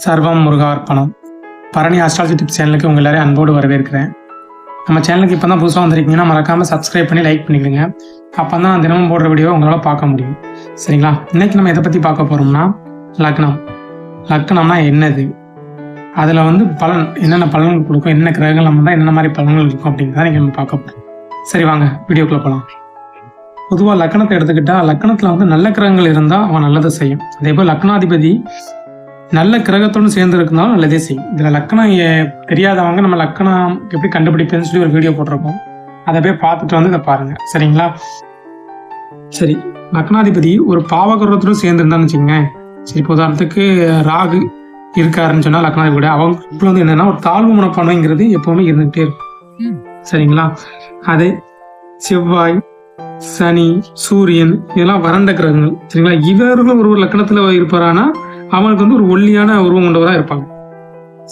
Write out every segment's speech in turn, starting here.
சர்வம் முருகார்ப்பணம். Bharani astrology tips சேனலுக்கு உங்கள் எல்லாரையும் அன்போடு வரவேற்கிறேன். நம்ம சேனலுக்கு இப்போ தான் புதுசாக வந்திருக்கீங்கன்னா மறக்காமல் சப்ஸ்கிரைப் பண்ணி லைக் பண்ணிக்கோங்க. அப்போ தான் நான் தினமும் போடுற வீடியோ உங்களால் பார்க்க முடியும். சரிங்களா? இன்னைக்கு நம்ம எதை பற்றி பார்க்க போகிறோம்னா லக்னம். லக்னம்னா என்னது? அதில் வந்து பலன் என்னென்ன பலன்கள் கொடுக்கும் என்ன கிரகங்கள் நம்ம தான் என்னென்ன மாதிரி பலன்கள் இருக்கும் அப்படிங்கிறத நீங்கள் நம்ம பார்க்க போகிறோம் சரி வாங்க வீடியோக்குள்ளே போகலாம் பொதுவாக லக்னத்தை எடுத்துக்கிட்டால் லக்னத்தில் வந்து நல்ல கிரகங்கள் இருந்தால் அவன் நல்லதை செய்யும். அதே போல் லக்னாதிபதி நல்ல கிரகத்தோடு சேர்ந்து இருந்தாலும் நல்லதே செய்யும். இதில் லக்கணம் தெரியாதவங்க நம்ம லக்கணம் எப்படி கண்டுபிடிப்பேன்னு சொல்லி ஒரு வீடியோ போட்டிருக்கோம் அதை போய் பார்த்துட்டு வந்து இதை பாருங்க. சரிங்களா? சரி லக்னாதிபதி ஒரு பாவகிரகத்தோடு சேர்ந்து இருந்தான்னு வச்சுக்கோங்க சரி இப்போ உதாரணத்துக்கு ராகு இருக்காருன்னு சொன்னால் லக்னாதிபதி அவங்க இப்போ வந்து என்னன்னா ஒரு தாழ்வு மனப்பான்மைங்கிறது எப்பவுமே இருந்துகிட்டே இருக்கும். சரிங்களா? அதே செவ்வாய் சனி சூரியன் இதெல்லாம் வறண்ட கிரகங்கள். சரிங்களா? இவர்களும் ஒரு ஒரு லக்கணத்தில் இருப்பாரானா? அவங்களுக்கு வந்து ஒரு ஒல்லியான உருவம் கொண்டவராக இருப்பாங்க.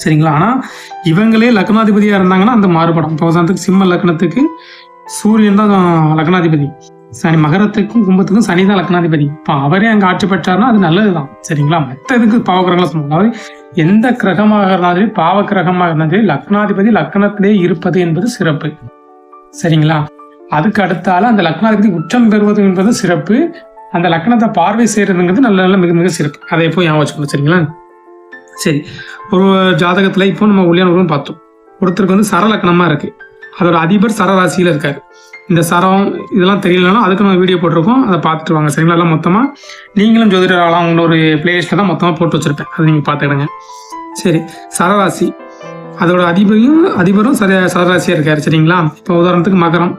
சரிங்களா? ஆனால் இவங்களே லக்னாதிபதியாக இருந்தாங்கன்னா அந்த மாறுபடும். இப்போ உதாரணத்துக்கு சிம்ம லக்னத்துக்கு சூரியன் தான் லக்னாதிபதி. சனி மகரத்துக்கும் கும்பத்துக்கும் சனி தான் லக்னாதிபதி. இப்போ அவரே அங்கே ஆட்சி பெற்றாருன்னா அது நல்லது தான் சரிங்களா? மற்ற இதுக்கு பாவகிரகங்களை சொல்லுவாங்க அதாவது எந்த கிரகமாக இருந்தாலும் சரி பாவ கிரகமாக இருந்தாலும் சரி லக்னாதிபதி லக்னத்திலே இருப்பது என்பது சிறப்பு. சரிங்களா? அதுக்கு அடுத்தால அந்த லக்னாதிபதி உச்சம் பெறுவது என்பது சிறப்பு. அந்த லக்னத்தை பார்வை செய்யறதுங்கிறது நல்ல நல்ல மிக மிக சிறப்பு. அதை எப்போ ஞாபகம் வச்சுக்கணும் சரிங்களா? சரி. ஒரு ஜாதகத்தில் இப்போ நம்ம ஒளியான உருவம் பார்த்தோம். ஒருத்தருக்கு வந்து சர லக்கணமாக இருக்கு. அதோட அதிபர் சரராசியில் இருக்கார். இந்த சரம் இதெல்லாம் தெரியலனாலும் அதுக்கு நம்ம வீடியோ போட்டிருக்கோம். அதை பார்த்துட்டு வாங்க சரிங்களா? எல்லாம் மொத்தமாக நீங்களும் ஜோதிடர் ஆகலாம் உங்களோட ஒரு பிளேலிஸ்ட்ல தான் மொத்தமாக போட்டு வச்சுருப்பேன். அதை நீங்கள் பார்த்துக்கிடுங்க சரி. சரராசி அதோட அதிபரையும் அதிபரும் சர சரராசியாக இருக்கார் சரிங்களா? இப்போ உதாரணத்துக்கு மகரம்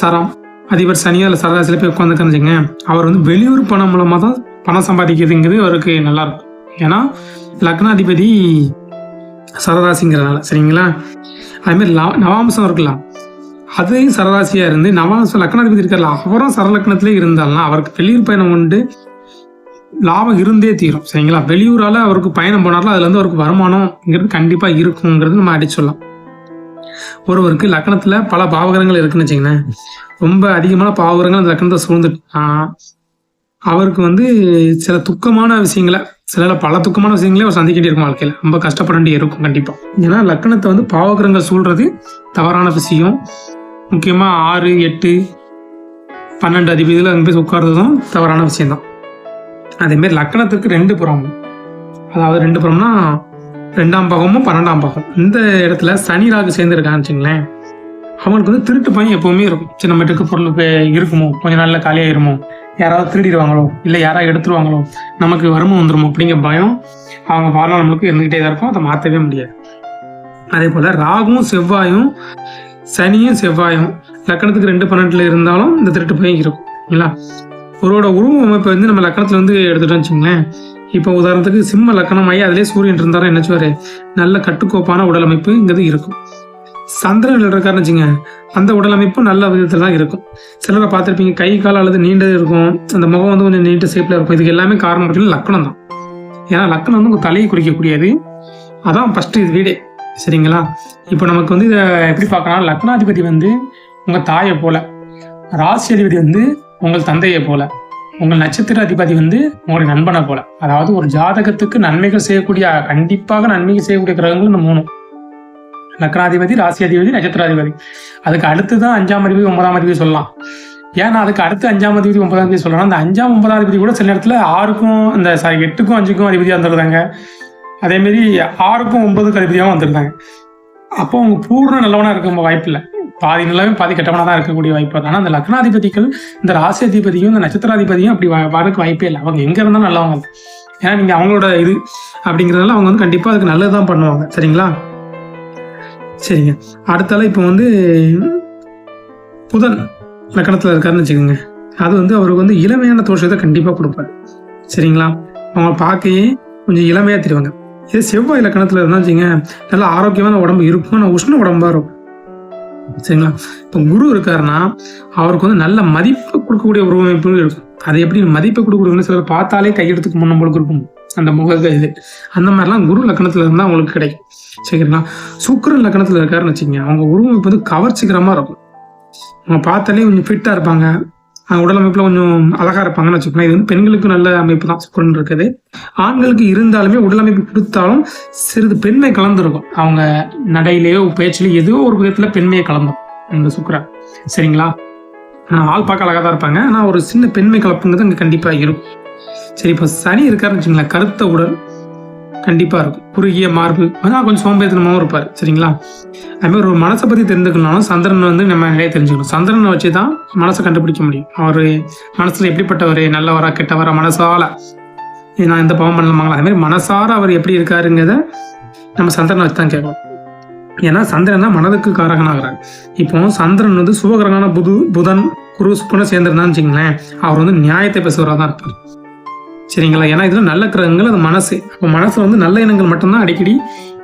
சரம் அதிபர் சனியால அதில் சரராசியில் போய் உட்காந்துக்கன்னு அவர் வந்து வெளியூர் பணம் மூலமாக தான் பணம் சம்பாதிக்கிறதுங்கிறது அவருக்கு நல்லா இருக்கும் ஏன்னா லக்னாதிபதி சரராசிங்கிறதுனால சரிங்களா? அதுமாரி லா- நவாம்சம் இருக்கலாம். அதையும் சரராசியாக இருந்து நவாம்சம் லக்னாதிபதி இருக்கார்ல அவரும் சரலக்னத்திலே இருந்தாலும் அவருக்கு வெளியூர் பயணம் உண்டு லாபம் இருந்தே தீரும் சரிங்களா? வெளியூரால அவருக்கு பயணம் போனாலும் அதுல இருந்து அவருக்கு வருமானம்ங்கிறது கண்டிப்பா இருக்குங்கிறது நம்ம அடிச்சொல்லாம் ஒருவருக்கு லக்னத்துல பல பாவகரங்கள் இருக்குன்னு வச்சுங்களேன் ரொம்ப அதிகமான பாவகரங்கள் அந்த லக்னத்தை சூழ்ந்துட்டுனா அவருக்கு வந்து சில துக்கமான விஷயங்களை சில பல துக்கமான விஷயங்களே அவர் சந்திக்கிட்டே இருக்கும் வாழ்க்கையில. ரொம்ப கஷ்டப்பட வேண்டிய இருக்கும் கண்டிப்பா. ஏன்னா லக்னத்தை வந்து பாவகரங்கள் சூழ்றது தவறான விஷயம். முக்கியமா ஆறு எட்டு பன்னெண்டு அதிபதியில் அங்கே போய் உட்கார்றதும் தவறான விஷயம்தான். அதேமாரி லக்னத்துக்கு ரெண்டு புறம். அதாவது ரெண்டு புறம்னா ரெண்டாம் பாகமும் பன்னெண்டாம் பாகம். இந்த இடத்துல சனி ராகு சேர்ந்துருக்கான்னு வச்சுங்களேன். அவங்களுக்கு வந்து திருட்டு பயம் எப்பவுமே இருக்கும். சின்ன மட்டுக்கு பொருள் இருக்குமோ? கொஞ்ச நாளில் காலியாயிருமோ? யாராவது திருடிடுவாங்களோ? இல்லை யாராவது எடுத்துருவாங்களோ? நமக்கு வருமம் வந்துருமோ? அப்படிங்கிற பயம் அவங்க வாழ்நாள் நம்மளுக்கு இருந்துகிட்டே தான் இருக்கும். அதை மாற்றவே முடியாது. அதே போல் ராகும் செவ்வாயும் சனியும் செவ்வாயும் லக்கணத்துக்கு ரெண்டு பன்னெண்டுல இருந்தாலும் இந்த திருட்டு பயம் இருக்கும். இல்லைங்களா? ஒருவோட உருவ அமைப்பை வந்து நம்ம லக்கணத்துல வந்து எடுத்துட்டோம் வச்சுங்களேன். இப்போ உதாரணத்துக்கு சிம்ம லக்கணம் ஆகி அதிலே சூரியன் இருந்தாலும் என்ன நல்ல கட்டுக்கோப்பான உடல் அமைப்புங்கிறது இருக்கும். சந்திரன் இருக்காருன்னு வச்சுங்க அந்த உடல் அமைப்பு நல்ல விதத்தில் தான் இருக்கும். சிலரை பார்த்துருப்பீங்க கை கால் அல்லது நீண்டது இருக்கும். அந்த முகம் வந்து கொஞ்சம் நீண்ட ஷேப்ல இருக்கும். இதுக்கு எல்லாமே காரணம் பார்த்தீங்கன்னா லக்கணம் தான். ஏன்னா லக்கணம் வந்து உங்க தலையை குறிக்கக்கூடியது. அதான் ஃபர்ஸ்ட் இது வீடே. சரிங்களா? இப்போ நமக்கு வந்து இதை எப்படி பார்க்கலாம் லக்னாதிபதி வந்து உங்க தாயை போல ராசி அதிபதி வந்து உங்கள் தந்தையை போல. உங்கள் நட்சத்திர அதிபதி வந்து உங்களுடைய நண்பனை போல. அதாவது ஒரு ஜாதகத்துக்கு நன்மைகள் செய்யக்கூடிய கண்டிப்பாக நன்மைகள் செய்யக்கூடிய கிரகங்கள் இந்த மூணு லக்னாதிபதி ராசி அதிபதி நட்சத்திராதிபதி. அதுக்கு அடுத்து தான் அஞ்சாம் அதிபதி ஒன்பதாம் அதிபதி சொல்லலாம். ஏன்னா அதுக்கு அடுத்து அஞ்சாம் அதிபதி ஒன்பதாம் அதிபதி சொல்லலாம். அந்த அஞ்சாம் ஒன்பதாம் அதிபதி கூட சில நேரத்தில் ஆறுக்கும் இந்த சாரி எட்டுக்கும் அஞ்சுக்கும் அதிபதியாக வந்துருந்தாங்க அதேமாரி ஆறுக்கும் ஒன்பதுக்கும் அதிபதியாகவும் வந்திருந்தாங்க. அப்போ அவங்க பூர்ண நல்லவனா இருக்க வாய்ப்பு இல்லை பாதி நிலவும் பாதி கெட்டவனா தான் இருக்கக்கூடிய வாய்ப்பு ஆனால் அந்த லக்னாதிபதிகள் இந்த ராசியாதிபதியும் இந்த நட்சத்திராதிபதியும் அப்படி வரக்கு வாய்ப்பே இல்லை. அவங்க எங்கே இருந்தாலும் நல்லவங்க ஏன்னா நீங்கள் அவங்களோட இது அப்படிங்கிறதுனால அவங்க வந்து கண்டிப்பாக அதுக்கு நல்லது தான் பண்ணுவாங்க. சரிங்களா? சரிங்க. அடுத்தால இப்போ வந்து புதன் லக்கணத்தில் இருக்காருன்னு வச்சுக்கோங்க. அது வந்து அவருக்கு வந்து இளமையான தோஷத்தை கண்டிப்பாக கொடுப்பாரு. சரிங்களா? அவங்க பார்க்கையே கொஞ்சம் இளமையாக தெரிவாங்க. இதே செவ்வாய் லக்கணத்தில் இருந்தால் வச்சுங்க நல்ல ஆரோக்கியமான உடம்பு இருக்கும். ஆனால் உஷ்ண உடம்பாக இருக்கும். சரிங்களா? இப்போ குரு இருக்காருன்னா அவருக்கு வந்து நல்ல மதிப்பு கொடுக்கக்கூடிய உருவமைப்பு இருக்கும். அது எப்படி மதிப்பு கொடுக்கக்கூடிய சிலர் பார்த்தாலே கையெடுத்துக்கு முன்ன போல இருக்கும். அந்த முக இது. அந்த மாதிரிலாம் குரு லக்கணத்தில் இருந்தால் அவங்களுக்கு கிடைக்கும். சரிங்களா? சுக்கரன் லக்கணத்தில் இருக்காருன்னு வச்சுக்கோங்க. அவங்க உருவமைப்பு வந்து கவர்ச்சிகரமாக இருக்கும். அவங்க பார்த்தாலே கொஞ்சம் ஃபிட்டாக இருப்பாங்க. உடலமைப்பில் உடல் கொஞ்சம் அழகா இருப்பாங்கன்னு வச்சுக்கோங்களேன். இது வந்து பெண்களுக்கு நல்ல அமைப்பு தான் சுக்கரன் இருக்குது. ஆண்களுக்கு இருந்தாலுமே உடல் அமைப்பு கொடுத்தாலும் சிறிது பெண்மை கலந்துருக்கும். அவங்க நடையிலேயோ பேச்சிலேயோ ஏதோ ஒரு விதத்தில் பெண்மையை கலந்தோம் இந்த சுக்கரா. சரிங்களா? ஆஹ் ஆள் பார்க்க அழகாக தான் இருப்பாங்க. ஆனால் ஒரு சின்ன பெண்மை கலப்புங்கிறது அங்கே கண்டிப்பாக இருக்கும். சரி இப்போ சனி இருக்காருன்னு வச்சுங்களேன் கருத்த உடல் கண்டிப்பாக இருக்கும். குறுகிய மார்பு. ஆனால் கொஞ்சம் சோம்பேறித்தனமாகவும் இருப்பார். சரிங்களா? அதுமாதிரி ஒரு மனசை பற்றி தெரிஞ்சுக்கணும்னாலும் சந்திரன் வந்து நம்ம நிறைய தெரிஞ்சுக்கணும். சந்திரனை வச்சு தான் மனசை கண்டுபிடிக்க முடியும். அவர் மனசில் எப்படிப்பட்டவர் நல்லவரா கெட்டவரா மனசால. நான் இந்த பாவம் பண்ணலாமாங்களா அதுமாதிரி மனசார அவர் எப்படி இருக்காருங்கிறத நம்ம சந்திரனை வச்சு தான் கேட்கணும். ஏன்னா சந்திரன் தான் மனதுக்கு காரகனாகிறார். இப்போ சந்திரன் வந்து சுபகிரகமான புது புதன் குரு சுக்கரன் சேர்ந்திருந்தான்னு வச்சுங்களேன் அவர் வந்து நியாயத்தை பேசுகிறவராக தான் இருப்பார். சரிங்களா? ஏன்னா இதில் நல்ல கிரகங்கள் அது மனசு. அப்போ மனசில் வந்து நல்ல எண்ணங்கள் மட்டும்தான் அடிக்கடி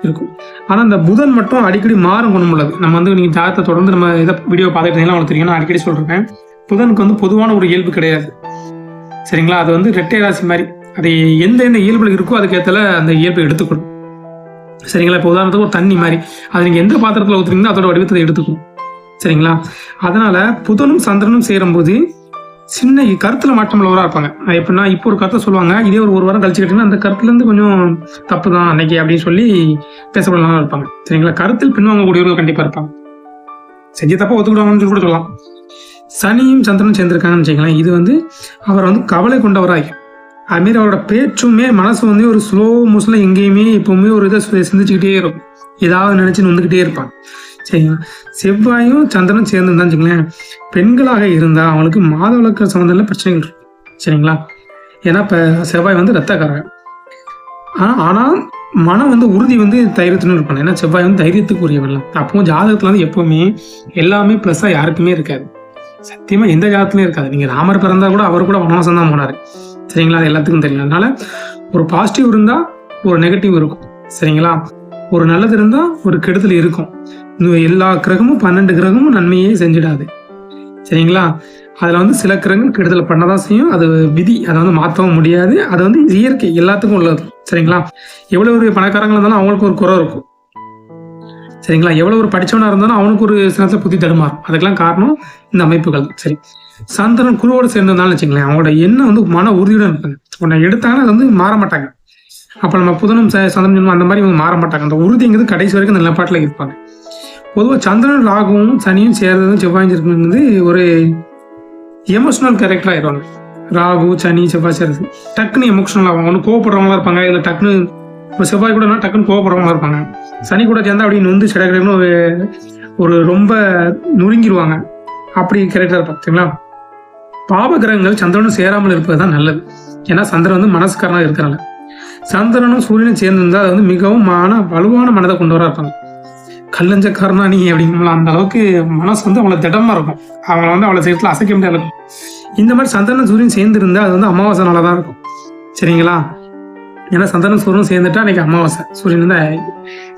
இருக்கும். ஆனால் அந்த புதன் மட்டும் அடிக்கடி மாறும் குணம் உள்ளது நம்ம வந்து நீங்கள் ஜாதகத்தை தொடர்ந்து நம்ம இதை வீடியோ பார்த்துட்டு இருந்தீங்கன்னா உங்களுக்கு தெரியும். நான் அடிக்கடி சொல்கிறேன் புதனுக்கு வந்து பொதுவான ஒரு இயல்பு கிடையாது. சரிங்களா? அது வந்து ரெட்டை ராசி மாதிரி. அது எந்த எந்த இயல்புல இருக்கோ அதுக்கேற்ற அந்த இயல்பை எடுத்துக்கணும். சரிங்களா? இப்போ உதாரணத்துக்கு ஒரு தண்ணி மாதிரி. அது நீங்கள் எந்த பாத்திரத்தில் ஊற்றுறீங்களோ அதோட வடிவத்தை எடுத்துக்கும் சரிங்களா? அதனால புதனும் சந்திரனும் சேரும்போது சின்ன கருத்துல மாற்றம் இருப்பாங்க. அது எப்படின்னா இப்போ ஒரு கருத்தை சொல்லுவாங்க இதே ஒரு ஒரு வாரம் கழிச்சு கேட்டீங்கன்னா அந்த கருத்துலேருந்து கொஞ்சம் தப்பு தான் அன்னைக்கு அப்படின்னு சொல்லி பேசப்படலாம் இருப்பாங்க. சரிங்களா? கருத்தில் பின்வாங்கக்கூடியவர்கள் கண்டிப்பாக இருப்பாங்க. செஞ்ச தப்பா ஒத்துக்கிடுவாங்கன்னு சொல்லி கூட சொல்லலாம் சனியும் சந்திரனும் சேர்ந்திருக்காங்கன்னு வச்சுக்கலாம் இது வந்து அவர் வந்து கவலை கொண்டவராக அதுமாரி அவரோட பேச்சுமே மனசு வந்து ஒரு ஸ்லோ மூஸில் எங்கேயுமே எப்பவுமே ஒரு இதை சிந்திச்சுக்கிட்டே இருக்கும். ஏதாவது நினச்சி வந்துக்கிட்டே இருப்பாங்க. சரிங்களா செவ்வாயும் சந்திரனும் சேர்ந்துருந்தான்னு வச்சுங்களேன் பெண்களாக இருந்தால் அவங்களுக்கு மாத விளக்க சம்மந்தம்ல பிரச்சனைகள் இருக்கும் சரிங்களா? ஏன்னா இப்போ செவ்வாய் வந்து ரத்தக்காரங்க ஆனால் ஆனால் மனம் வந்து உறுதி வந்து தைரியத்துன்னு இருப்பாங்க ஏன்னா செவ்வாய் வந்து தைரியத்துக்கு உரியவர்கள் அப்போ ஜாதகத்தில் வந்து எப்போவுமே எல்லாமே ப்ளஸ்ஸாக யாருக்குமே இருக்காது. சத்தியமாக எந்த ஜாதகத்துலையும் இருக்காது. நீங்கள் ராமர் பிறந்தா கூட அவர் கூட வனவாசம் தான் போனார். சரிங்களா? அது எல்லாத்துக்கும் தெரியும். அதனால ஒரு பாசிட்டிவ் இருந்தால் ஒரு நெகட்டிவ் இருக்கும். சரிங்களா? ஒரு நல்லது இருந்தால் ஒரு கெடுதல் இருக்கும். எல்லா கிரகமும் பன்னெண்டு கிரகமும் நன்மையே செஞ்சிடாது. சரிங்களா? அதில் வந்து சில கிரகங்கள் கெடுதல் பண்ண தான் செய்யும். அது விதி அதை வந்து மாற்றவும் முடியாது. அது வந்து இயற்கை எல்லாத்துக்கும் உள்ளது. சரிங்களா? எவ்வளோ ஒரு பணக்காரங்களாக இருந்தாலும் அவங்களுக்கு ஒரு குறை இருக்கும். சரிங்களா? எவ்வளோ ஒரு படித்தவனாக இருந்தாலும் அவனுக்கு ஒரு சிலத்தில் புத்தி தடுமாறும். அதுக்கெல்லாம் காரணம் இந்த அமைப்புகள். சரி. சந்திரன் குருவோடு சேர்ந்திருந்தாலும் வச்சுங்களேன் அவங்களோட எண்ணம் வந்து மன உறுதியுடன் இருப்பாங்க உன்னை எடுத்தாங்கன்னா அது வந்து மாற மாட்டாங்க. அப்போ நம்ம புதனும் ச- சந்திரன் ஜென்மம் அந்த மாதிரி இவங்க மாற மாட்டாங்க. அந்த உறுதிங்கிறது கடைசி வரைக்கும் அந்த நிலப்பாட்டில் இருப்பாங்க. பொதுவாக சந்திரன் ராகுவும் சனியும் சேர்றதும் செவ்வாயும் இருக்கிறது ஒரு எமோஷனல் கேரக்டர் ஆயிடுவாங்க. ராகு சனி செவ்வாய் சேர்றது. டக்குன்னு எமோஷனல் ஆவாங்க. ஒன்று கோவப்படுறவங்களா இருப்பாங்க. இல்லை டக்குன்னு இப்போ செவ்வாய் கூட டக்குன்னு கோவப்படுறவங்களா இருப்பாங்க. சனி கூட சேர்ந்தா அப்படின்னு வந்து சிடக்கிறன்னு ஒரு ஒரு ரொம்ப நுறுங்கிடுவாங்க அப்படி கேரக்டர் பார்த்தீங்களா பாவ பாப கிரகங்கள் சந்திரனும் சேராமல் இருப்பது தான் நல்லது. ஏன்னா சந்திரன் வந்து மனசுக்காரனாக இருக்கிறனால சந்திரனும் சூரியனும் சேர்ந்திருந்தா அது வந்து மிகவும் மன வலுவான மனதை கொண்டவராக இருப்பாங்க கல்லஞ்சக்காரனா நீ அப்படிங்களா அந்த அளவுக்கு மனசு வந்து அவங்கள திடமா இருக்கும். அவங்கள வந்து அவளை சேர்த்துல அசைக்க முடியாது இந்த மாதிரி சந்திரன் சூரியன் சேர்ந்துருந்தா அது வந்து அமாவாசை நல்லா தான் இருக்கும். சரிங்களா? ஏன்னா சந்திரன் சூரியன் சேர்ந்துட்டா அன்னைக்கு அமாவாசை. சூரியன் வந்து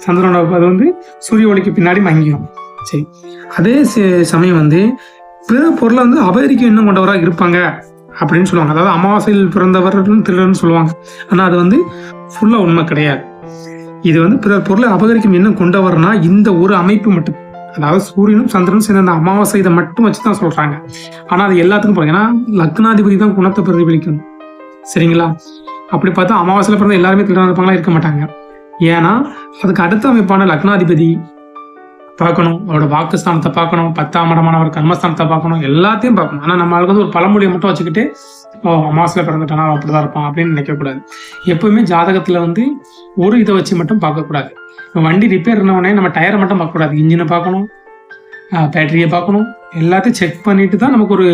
சந்திரனோட அது வந்து சூரிய ஒளிக்கு பின்னாடி மங்கிடும் சரி. அதே ச- சமயம் வந்து பிற பொருளை வந்து அபகரிக்க இன்னும் கொண்டவராக இருப்பாங்க. அப்படின்னு சொல்லுவாங்க. அதாவது அமாவாசையில் பிறந்தவர்கள் திருடர்னு சொல்லுவாங்க. ஆனால் அது வந்து ஃபுல்லாக உண்மை கிடையாது. இது வந்து பிறர் பொருளை அபகரிக்கும் எண்ணம் கொண்டவர்னா இந்த ஒரு அமைப்பு மட்டும். அதாவது சூரியனும் சந்திரனும் சேர்ந்த அந்த அமாவாசை இதை மட்டும் வச்சு தான் சொல்கிறாங்க ஆனால் அது எல்லாத்துக்கும் போறாங்க ஏன்னா லக்னாதிபதி தான் குணத்தை பிரதிபலிக்கணும். சரிங்களா? அப்படி பார்த்தா அமாவாசையில் பிறந்த எல்லாருமே திருடனா இருப்பாங்களா? இருக்க மாட்டாங்க. ஏன்னா அதுக்கு அடுத்த அமைப்பான லக்னாதிபதி பார்க்கணும். அவரோட வாக்குஸ்தானத்தை பார்க்கணும். பத்தாம் ஒரு கர்மஸ்தானத்தை பார்க்கணும். எல்லாத்தையும் பார்க்கணும். ஆனால் நம்மளுக்கு வந்து ஒரு பழமொழியை மட்டும் வச்சுக்கிட்டு ஓ அமாவாசையில் பிறந்துட்டானா? அவன் அப்படிதான் இருப்பான் அப்படின்னு நினைக்கக்கூடாது எப்பவுமே ஜாதகத்தில் வந்து ஒரு இதை வச்சு மட்டும் பார்க்கக்கூடாது வண்டி ரிப்பேர் இருந்தவொடனே நம்ம டயரை மட்டும் பார்க்கக்கூடாது இன்ஜினை பார்க்கணும். பேட்டரியை பார்க்கணும். எல்லாத்தையும் செக் பண்ணிட்டு தான் நமக்கு ஒரு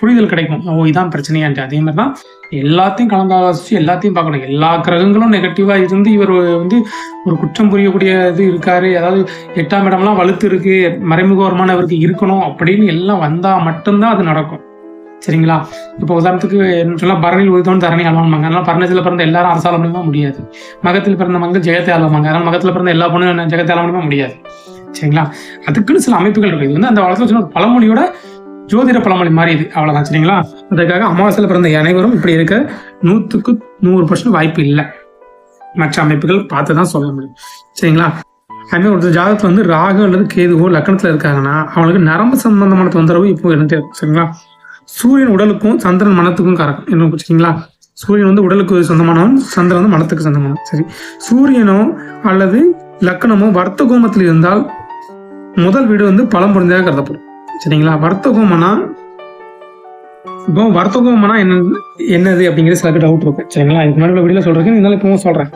புரிதல் கிடைக்கும். ஓ இதான் பிரச்சனையான்ட்டு அதே மாதிரி தான் எல்லாத்தையும் கலந்து ஆலோசிச்சு எல்லாத்தையும் பார்க்கணும். எல்லா கிரகங்களும் நெகட்டிவாக இருந்து இவர் வந்து ஒரு குற்றம் புரியக்கூடிய இது இருக்காரு. அதாவது எட்டாம் இடம்லாம் வலுத்து இருக்கு. மறைமுகவரமான இவருக்கு இருக்கணும் அப்படின்னு எல்லாம் வந்தால் மட்டும்தான் அது நடக்கும். சரிங்களா? இப்போ உதாரணத்துக்கு என்ன சொல்ல பரணியில் உதித்தவன் தரணி ஆழ்வாங்க அதனால பரணத்தில் பிறந்த எல்லாரும் அரசால முடியுமா முடியாது. மகத்தில் பிறந்த மகள் ஜெயத்தை ஆழ்வாங்க அதனால மகத்தில் பிறந்த எல்லா பொண்ணும் ஜெகத்தை ஆள முடியுமா முடியாது. சரிங்களா? அதுக்குன்னு சில அமைப்புகள் இருக்கு. இது வந்து அந்த வளர்த்து சொன்ன ஒரு பழமொழியோட ஜோதிட பழமொழி மாதிரி இது அவ்வளவுதான் சரிங்களா? அதுக்காக அமாவாசையில் பிறந்த அனைவரும் இப்படி இருக்க நூற்றுக்கு நூறு பர்சன்ட் வாய்ப்பு இல்லை. மற்ற அமைப்புகள் பார்த்து தான் சொல்ல முடியும். சரிங்களா? அதுமாதிரி ஒருத்தர் ஜாதகத்தில் வந்து ராகு அல்லது கேதுவோ லக்கணத்தில் இருக்காங்கன்னா அவங்களுக்கு நரம்பு சம்பந்தமான தொந்தரவு இப்போ இருந்துட்டே இருக்கும் சரிங்களா? சூரியன் உடலுக்கும் சந்திரன் மனத்துக்கும் காரகம் என்ன வச்சுக்கிங்களா? சூரியன் வந்து உடலுக்கு சொந்தமானவன் சந்திரன் வந்து மனத்துக்கு சொந்தமானவன். சரி. சூரியனோ அல்லது லக்கணமோ வர்த்த கோமத்தில் இருந்தால் முதல் வீடு வந்து பழம் பொருந்ததாக கருதப்படும். சரிங்களா? வர்த்தகோமனா இப்போ வர்த்தகோமனா என்ன என்னது அப்படிங்கிறது சில பேர் டவுட் இருக்கு. சரிங்களா? இதுக்கு முன்னாடி வீடியோ சொல்றேன் இருந்தாலும் இப்பவும் சொல்றேன்.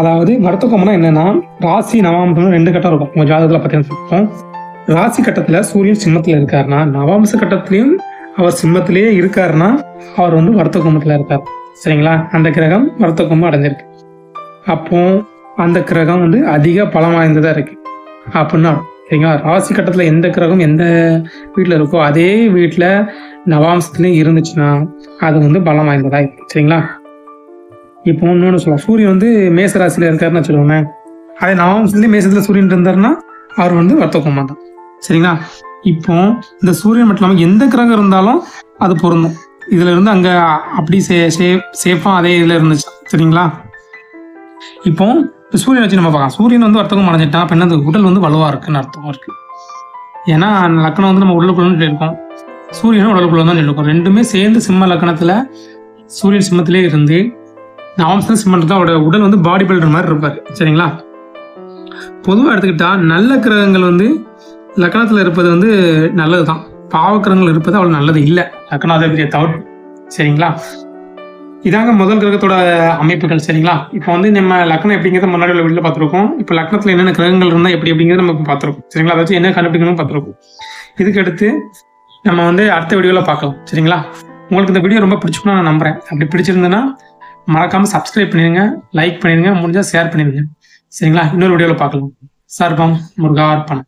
அதாவது வர்த்தகோமனா என்னன்னா ராசி நவாம்சம் ரெண்டு கட்டம் இருக்கும். உங்க ஜாதகத்துல பார்த்தீங்கன்னா இருக்கும் ராசி கட்டத்துல சூரியன் சிம்மத்துல இருக்காருன்னா நவாம்ச கட்டத்திலையும் அவர் சிம்மத்திலேயே இருக்காருன்னா அவர் வந்து வர்த்தகோமத்துல இருக்கார். சரிங்களா? அந்த கிரகம் வர்த்தகோமம் அடைஞ்சிருக்கு. அப்போ அந்த கிரகம் வந்து அதிக பலம் வாய்ந்ததா இருக்கு. அப்படின்னா சரிங்களா? ராசி கட்டத்தில் எந்த கிரகம் எந்த வீட்டில் இருக்கோ அதே வீட்டில் நவாம்சத்துலேயும் இருந்துச்சுன்னா அது வந்து பலம் வாய்ந்ததா சரிங்களா? இப்போ இன்னொன்று சொல்லலாம். சூரியன் வந்து மேச ராசியில் இருக்காருன்னு வச்சுக்கோங்க அதே நவாம்சத்துலேயும் மேசத்தில் சூரியன் இருந்தாருன்னா அவர் வந்து வர்த்தகமாக தான் சரிங்களா? இப்போ இந்த சூரியன் மட்டும் இல்லாமல் எந்த கிரகம் இருந்தாலும் அது பொருந்தும். இதுல இருந்து அங்க அப்படி சே சேஃபா அதே இதுல இருந்துச்சு. சரிங்களா? இப்போ இப்போ சூரியனை வச்சு நம்ம பார்க்கலாம். சூரியன் வந்து வர்த்தகம் அடைஞ்சிட்டான் அப்போ என்ன உடல் வந்து வலுவாக இருக்குன்னு அர்த்தம் இருக்குது ஏன்னா லக்கணம் வந்து நம்ம உடலுக்குள்ளே சொல்லியிருக்கோம். சூரியனும் உடலுக்குள்ளே தான் சொல்லியிருக்கோம். ரெண்டுமே சேர்ந்து சிம்ம லக்கணத்தில் சூரியன் சிம்மத்திலே இருந்து நவம்சன் சிம்மன் தான் அவரோட உடல் வந்து பாடி பில்டர் மாதிரி இருப்பார். சரிங்களா? பொதுவாக எடுத்துக்கிட்டா நல்ல கிரகங்கள் வந்து லக்கணத்தில் இருப்பது வந்து நல்லது தான் பாவக்கிரகங்கள் இருப்பது அவ்வளோ நல்லது இல்லை. லக்கணாதிபதியை தவிர்த்து சரிங்களா? இதாங்க முதல் கிரகத்தோட அமைப்புகள் சரிங்களா? இப்போ வந்து நம்ம லக்னம் எப்படிங்கிறத முன்னாடி உள்ள வீட்டில் பார்த்துருக்கோம். இப்போ லக்னத்தில் என்னென்ன கிரகங்கள் இருந்தால் எப்படி அப்படிங்கிறத நம்ம பார்த்துருக்கோம். சரிங்களா? அதை வச்சு என்ன கண்டுபிடிக்கணும் பார்த்துருக்கோம். இதுக்கு அடுத்து நம்ம வந்து அடுத்த வீடியோவில் பார்க்கலாம். சரிங்களா? உங்களுக்கு இந்த வீடியோ ரொம்ப பிடிச்சிருக்கும்னு நான் நம்புறேன். அப்படி பிடிச்சிருந்ததுன்னா மறக்காமல் சப்ஸ்கிரைப் பண்ணிடுங்க லைக் பண்ணிடுங்க முடிஞ்சால் ஷேர் பண்ணிடுங்க. சரிங்களா? இன்னொரு வீடியோவில் பார்க்கலாம். சர்பம் முருகார்பணம்